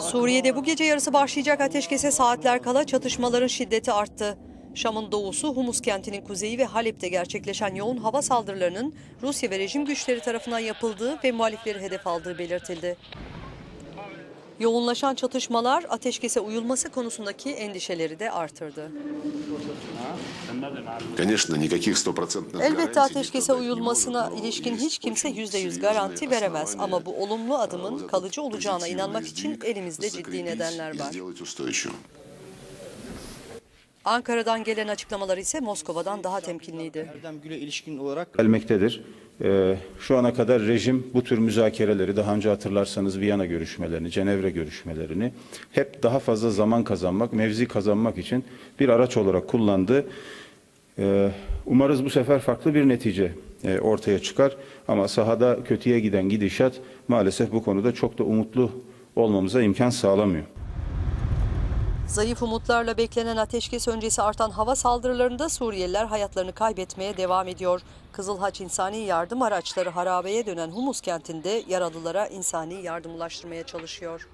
Suriye'de bu gece yarısı başlayacak ateşkese saatler kala çatışmaların şiddeti arttı. Şam'ın doğusu Humus kentinin kuzeyi ve Halep'te gerçekleşen yoğun hava saldırılarının Rusya ve rejim güçleri tarafından yapıldığı ve muhalifleri hedef aldığı belirtildi. Yoğunlaşan çatışmalar ateşkese uyulması konusundaki endişeleri de artırdı. Elbette ateşkese uyulmasına ilişkin hiç kimse yüzde yüz garanti veremez ama bu olumlu adımın kalıcı olacağına inanmak için elimizde ciddi nedenler var. Ankara'dan gelen açıklamalar ise Moskova'dan daha temkinliydi. Erdem Gül'e ilişkin olarak gelmektedir. Ee, şu ana kadar rejim bu tür müzakereleri daha önce hatırlarsanız Viyana görüşmelerini, Cenevre görüşmelerini hep daha fazla zaman kazanmak, mevzi kazanmak için bir araç olarak kullandı. Ee, umarız bu sefer farklı bir netice e, ortaya çıkar ama sahada kötüye giden gidişat maalesef bu konuda çok da umutlu olmamıza imkan sağlamıyor. Zayıf umutlarla beklenen ateşkes öncesi artan hava saldırılarında Suriyeliler hayatlarını kaybetmeye devam ediyor. Kızıl Haç İnsani Yardım Araçları harabeye dönen Humus kentinde yaralılara insani yardım ulaştırmaya çalışıyor.